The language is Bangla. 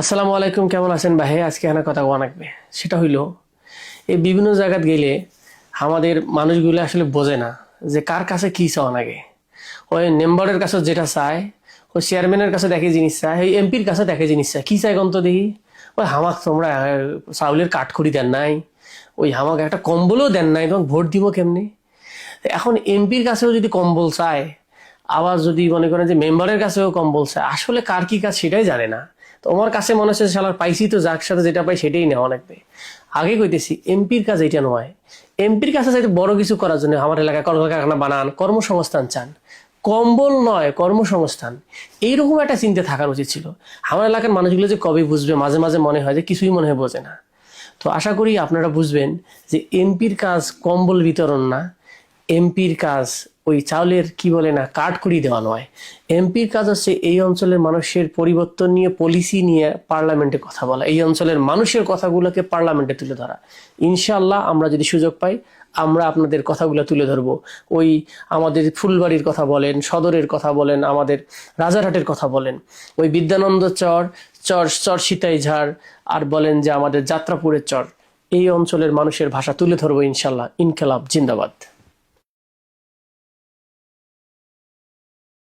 আসসালামু আলাইকুম, কেমন আছেন ভাই? আজকে এখানে কথা অনেকবে সেটা হইল, এই বিভিন্ন জায়গাত গেলে আমাদের মানুষগুলো আসলে বোঝে না যে কার কাছে কী চাওয়া লাগে ওই মেম্বারের কাছে যেটা চায়, ওই চেয়ারম্যানের কাছে দেখে জিনিস চায় ওই এমপির কাছে দেখে জিনিস চায়। কী চায় গন্ত দেখি? ওই হামাক তোমরা চাউলের কাঠখড়ি দেন নাই, ওই হামাক একটা কম্বলও দেন নাই তখন ভোট দিব কেমনি? এখন এমপির কাছেও যদি কম্বল চায় আবার যদি মনে করেন যে মেম্বারের কাছেও কম্বল চায় আসলে কার কি কাজ সেটাই জানে না। তো আমার কাছে মনে হচ্ছে শালার পাইছি তো, যার সাথে যেটা পাই সেটাই নেওয়া লাগবে। আগে কইতেছি, এমপির কাজ এটা নয়। এমপির কাছে চাইতে বড় কিছু করার জন্য আমার এলাকায় কলকারখানা বানান, কর্মসংস্থান চান। কম্বল নয়, কর্মসংস্থান। এইরকম একটা চিন্তা থাকার উচিত ছিল। আমার এলাকার মানুষগুলো যে কবে বুঝবে, মাঝে মাঝে মনে হয় যে কিছুই মনে হয় বোঝে না। তো আশা করি আপনারা বুঝবেন যে এমপির কাজ কম্বল বিতরণ না, এমপির কাজ ওই চাউলের কি বলে না কাঠ করিয়ে দেওয়া নয়। এমপির কাজ হচ্ছে এই অঞ্চলের মানুষের পরিবর্তন নিয়ে পলিসি নিয়ে পার্লামেন্টে কথা বলা। এই অঞ্চলের মানুষের কথাগুলোকে পার্লামেন্টে তুলে ধরা। ইনশাল্লাহ আমরা যদি সুযোগ পাই, আমরা আপনাদের কথাগুলো তুলে ধরবো। ওই আমাদের ফুলবাড়ির কথা বলেন, সদরের কথা বলেন, আমাদের রাজারহাটের কথা বলেন। ওই বিদ্যানন্দ চর চর চর সিতাই ঝাড়, আর বলেন যে আমাদের যাত্রাপুরের চর। এই অঞ্চলের মানুষের ভাষা তুলে ধরবো ইনশাল্লাহ ইনকালাব জিন্দাবাদ।